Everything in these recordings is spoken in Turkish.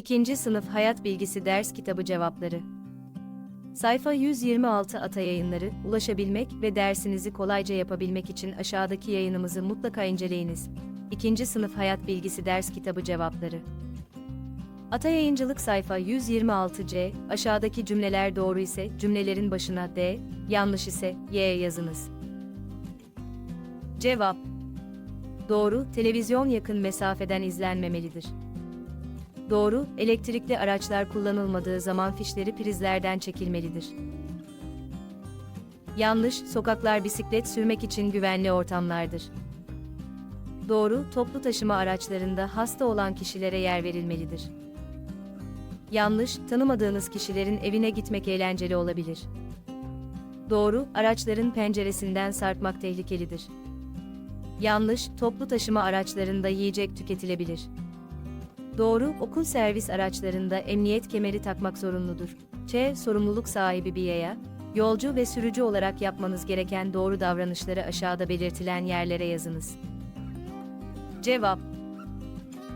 İkinci sınıf hayat bilgisi ders kitabı cevapları. Sayfa 126 Ata Yayınları, ulaşabilmek ve dersinizi kolayca yapabilmek için aşağıdaki yayınımızı mutlaka inceleyiniz. İkinci sınıf hayat bilgisi ders kitabı cevapları. Ata Yayıncılık sayfa 126C, aşağıdaki cümleler doğru ise cümlelerin başına D, yanlış ise Y yazınız. Cevap Doğru, televizyon yakın mesafeden izlenmemelidir. Doğru, elektrikli araçlar kullanılmadığı zaman fişleri prizlerden çekilmelidir. Yanlış, sokaklar bisiklet sürmek için güvenli ortamlardır. Doğru, toplu taşıma araçlarında hasta olan kişilere yer verilmelidir. Yanlış, tanımadığınız kişilerin evine gitmek eğlenceli olabilir. Doğru, araçların penceresinden sarkmak tehlikelidir. Yanlış, toplu taşıma araçlarında yiyecek tüketilebilir. Doğru, okul servis araçlarında emniyet kemeri takmak zorunludur. Ç. Sorumluluk sahibi bir yaya, yolcu ve sürücü olarak yapmanız gereken doğru davranışları aşağıda belirtilen yerlere yazınız. Cevap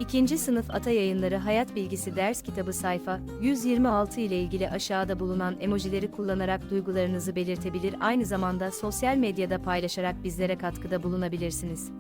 İkinci sınıf Ata Yayınları Hayat Bilgisi Ders Kitabı sayfa 126 ile ilgili aşağıda bulunan emojileri kullanarak duygularınızı belirtebilir aynı zamanda sosyal medyada paylaşarak bizlere katkıda bulunabilirsiniz.